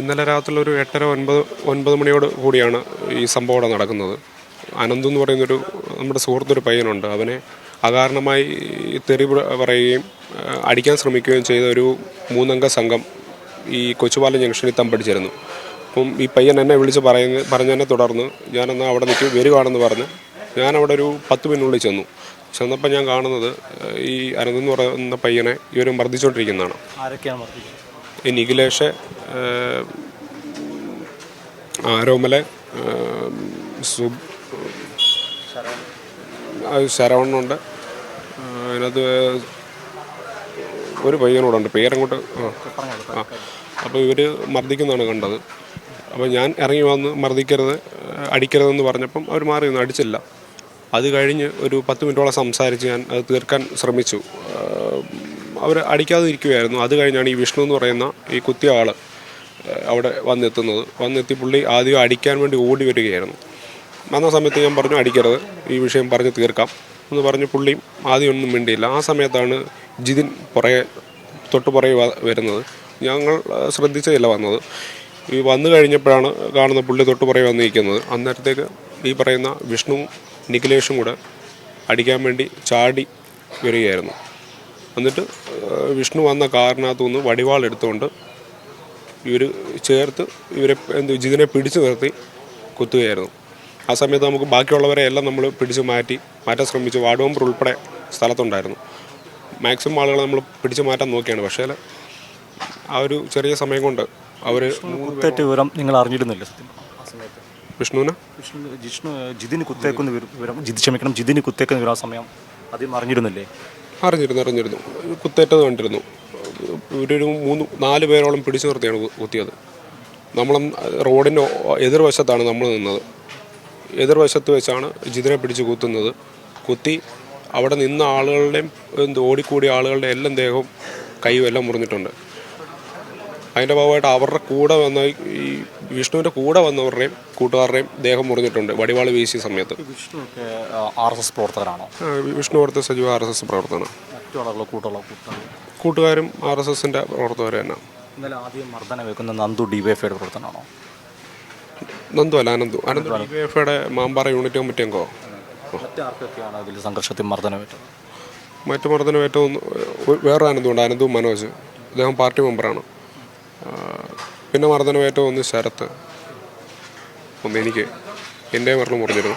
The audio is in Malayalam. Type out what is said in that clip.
ഇന്നലെ രാത്രി ഒരു എട്ടര ഒൻപത് ഒൻപത് മണിയോട് കൂടിയാണ് ഈ സംഭവം അവിടെ നടക്കുന്നത്. അനന്ത് എന്ന് പറയുന്നൊരു നമ്മുടെ സുഹൃത്തൊരു പയ്യനുണ്ട്. അവനെ അകാരണമായി തെറി പറയുകയും അടിക്കാൻ ശ്രമിക്കുകയും ചെയ്ത ഒരു മൂന്നംഗ സംഘം ഈ കൊച്ചുപാലം ജംഗ്ഷനിൽ തമ്പടിച്ചിരുന്നു അപ്പം ഈ പയ്യൻ എന്നെ വിളിച്ച് പറയുന്ന പറഞ്ഞതിനെ തുടർന്ന് ഞാനെന്നാൽ അവിടെ നിൽക്കി വരികയാണെന്ന് പറഞ്ഞ് ഞാൻ അവിടെ ഒരു പത്ത് മിനിറ്റിനുള്ളിൽ ചെന്നു. ചെന്നപ്പോൾ ഞാൻ കാണുന്നത് ഈ അനന്ത് എന്ന് പറയുന്ന പയ്യനെ ഇവർ മർദ്ദിച്ചുകൊണ്ടിരിക്കുന്നതാണ് ഈ നിഖിലേഷ് ആരോമൽ സുബ് ശരവണ്ണുണ്ട് അതിനകത്ത് ഒരു പയ്യനോടുണ്ട് പേരങ്ങോട്ട് ആ അപ്പോൾ ഇവർ മർദ്ദിക്കുന്നതാണ് കണ്ടത്. അപ്പോൾ ഞാൻ ഇറങ്ങി വന്ന് മർദ്ദിക്കരുത് അടിക്കരുതെന്ന് പറഞ്ഞപ്പം അവർ മാറി നിന്ന് അടിച്ചില്ല. അത് കഴിഞ്ഞ് ഒരു പത്ത് മിനിറ്റോളം സംസാരിച്ച് ഞാൻ അത് തീർക്കാൻ ശ്രമിച്ചു. അവർ അടിക്കാതെ ഇരിക്കുകയായിരുന്നു അത് കഴിഞ്ഞാണ് ഈ വിഷ്ണു എന്ന് പറയുന്ന ഈ കുത്തിയ ആൾ അവിടെ വന്നെത്തുന്നത്. വന്നെത്തി പുള്ളി ആദ്യം അടിക്കാൻ വേണ്ടി ഓടി വരികയായിരുന്നു. വന്ന സമയത്ത് ഞാൻ പറഞ്ഞു അടിക്കരുത്. ഈ വിഷയം പറഞ്ഞ് തീർക്കാം. എന്ന് പറഞ്ഞ് പുള്ളിയും ആദ്യം ഒന്നും മിണ്ടിയില്ല. ആ സമയത്താണ് ജിതിൻ പുറകെ തൊട്ട് പുറകെ വരുന്നത്. ഞങ്ങൾ ശ്രദ്ധിച്ചതല്ല വന്നത്. ഈ വന്നു കഴിഞ്ഞപ്പോഴാണ് കാണുന്ന പുള്ളി തൊട്ട് പുറകെ വന്നിരിക്കുന്നത്. അന്നേരത്തേക്ക് ഈ പറയുന്ന വിഷ്ണു നിഖിലേഷും കൂടെ അടിക്കാൻ വേണ്ടി ചാടി വരികയായിരുന്നു. എന്നിട്ട് വിഷ്ണു വന്ന കാറിനകത്തു നിന്ന് വടിവാൾ എടുത്തുകൊണ്ട് ഇവർ ചേർത്ത് ഇവരെ എന്ത് ജിതിനെ പിടിച്ചു നിർത്തി കുത്തുകയായിരുന്നു. ആ സമയത്ത് നമുക്ക് ബാക്കിയുള്ളവരെ എല്ലാം നമ്മൾ പിടിച്ചു മാറ്റി മാറ്റാൻ ശ്രമിച്ചു. വാർഡ് മെമ്പർ ഉൾപ്പെടെ സ്ഥലത്തുണ്ടായിരുന്നു. മാക്സിമം ആളുകളെ നമ്മൾ പിടിച്ചു മാറ്റാൻ നോക്കിയാണ്. പക്ഷേ ആ ഒരു ചെറിയ സമയം കൊണ്ട് അവർ കുത്തേറ്റ വിവരം നിങ്ങൾ അറിഞ്ഞിരുന്നില്ല വിഷ്ണുവിന് ആ സമയത്ത്. വിഷ്ണുവിനെ? വിഷ്ണു ജിഷ്ണു ജിതിന് കുത്തേക്കുന്ന വിവരം- വിവരം ജിത് ക്ഷമിക്കണം ജിതിന് കുത്തേക്കുന്ന വിവരം ആ സമയം ആദ്യം അറിഞ്ഞിരുന്നില്ലേ? അറിഞ്ഞിരുന്നു അറിഞ്ഞിരുന്നു. കുത്തേറ്റത് കണ്ടിരുന്നു. ഇവരൊരു മൂന്ന് നാല് പേരോളം പിടിച്ചു നിർത്തിയാണ് കുത്തിയത്. നമ്മൾ റോഡിന്റെ എതിർവശത്താണ് നമ്മൾ നിന്നത്. എതിർവശത്ത് വെച്ചാണ് ജിതിനെ പിടിച്ച് കുത്തുന്നത്. കുത്തി അവിടെ നിന്ന ആളുകളുടെയും എന്ത് ഓടിക്കൂടിയ ആളുകളുടെ എല്ലാം ദേഹവും കൈയും എല്ലാം മുറിഞ്ഞിട്ടുണ്ട്. അതിന്റെ ഭാഗമായിട്ട് അവരുടെ കൂടെ വന്ന ഈ വിഷ്ണുവിന്റെ കൂടെ വന്നവരുടെയും കൂട്ടുകാരുടെയും ദേഹം മുറിഞ്ഞിട്ടുണ്ട് വടിവാൾ വീശിയ സമയത്ത്. Vishnu R S S Vishnu പ്രവർത്തക സജീവ ആർ എസ് എസ് പ്രവർത്തകനാണ്. കൂട്ടുള്ള കൂട്ടുകാരും ആർ എസ് എസിന്റെ പ്രവർത്തകർ തന്നെ. ഇന്നലെ ആദ്യം മർദ്ദനം വെക്കുന്ന നന്ദു ഡി വൈ പ്രവർത്തനമാണോ? നന്ദു അല്ല അനന്തു അനന്തു മാമ്പാറ യൂണിറ്റ് അംഗമോ മറ്റാർക്കൊക്കെയാണ് അതിൽ സംഘർഷത്തിൽ മർദ്ദനമേറ്റത്? മറ്റു മർദ്ദനം ഏറ്റവും വേറെ അനന്തുണ്ട് അനന്തു മനോജ്. അദ്ദേഹം പാർട്ടി മെമ്പറാണ്. പിന്നെ മർദ്ദനമേറ്റവും ഒന്ന് ശരത്ത്. ഒന്ന് എനിക്ക് എന്റെ മരണം മുറിഞ്ഞിരുന്നു.